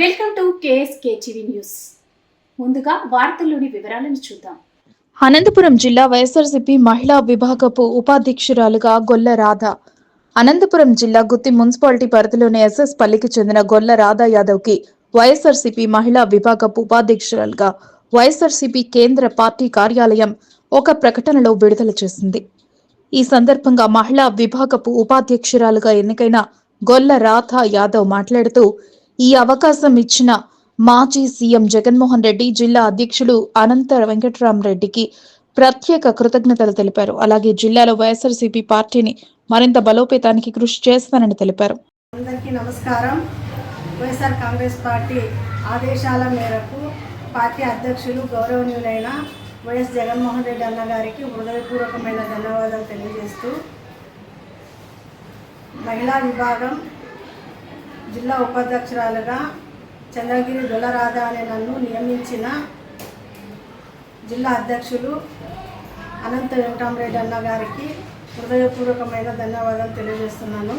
Welcome to KSK TV news. ముందుగా వార్తల్లోని వివరాలను చూద్దాం. అనంతపురం జిల్లా వైఎస్ఆర్సీపీ మహిళా విభాగపు ఉపాధ్యక్షురాలుగా గొల్ల రాధ. అనంతపురం జిల్లా గుత్తి మున్సిపాలిటీ పరిధిలోని ఎస్ఎస్ పల్లికి చెందిన గొల్ల రాధా యాదవ్కి వైఎస్ఆర్సీపీ మహిళా విభాగపు ఉపాధ్యక్షురాలుగా వైఎస్ఆర్సీపీ కేంద్ర పార్టీ కార్యాలయం ఒక ప్రకటనలో విడుదల చేసింది. ఈ సందర్భంగా మహిళా విభాగపు ఉపాధ్యక్షురాలుగా ఎన్నికైన గొల్ల రాధా యాదవ్ మాట్లాడుతూ ఈ అవకాశం ఇచ్చిన మాజీ సీఎం జగన్మోహన్ రెడ్డి జిల్లా అధ్యక్షుడు అనంత వెంకటరామరెడ్డికి ప్రత్యేక కృతజ్ఞతలు తెలిపారు. అలాగే జిల్లాలో వైఎస్ఆర్సీపీ పార్టీని మరింత బలోపేతానికి కృషి చేస్తానని తెలిపారు. అందరికీ నమస్కారం. వైఎస్ఆర్ కాంగ్రెస్ పార్టీ ఆదేశాల మేరకు పార్టీ అధ్యక్షులు గౌరవనీయులైన వైఎస్ జగన్మోహన్ రెడ్డి అన్న గారికి హృదయపూర్వకమైన ధన్యవాదాలు తెలియజేస్తూ మహిళా విభాగం జిల్లా ఉపాధ్యక్షురాలుగా చంద్రగిరి దొలరాధ అనే నన్ను నియమించిన జిల్లా అధ్యక్షులు అనంత వెంకటరామరెడ్డి అన్న గారికి హృదయపూర్వకమైన ధన్యవాదాలు తెలియజేస్తున్నాను.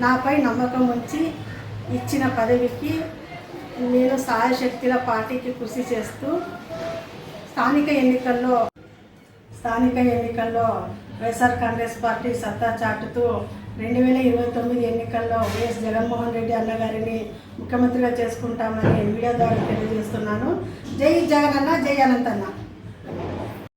నాపై నమ్మకం ఉంచి ఇచ్చిన పదవికి నేను సాయశక్తిల పార్టీకి కృషి చేస్తూ స్థానిక ఎన్నికల్లో స్థానిక ఎన్నికల్లో వైఎస్ఆర్ కాంగ్రెస్ పార్టీ సత్తా చాటుతూ రెండు వేల ఇరవై తొమ్మిది ఎన్నికల్లో వైఎస్ జగన్మోహన్ రెడ్డి అన్నగారిని ముఖ్యమంత్రిగా చేసుకుంటామని మీడియా ద్వారా తెలియజేస్తున్నాను. జై జగన్ అన్న జై అనంత్ అన్న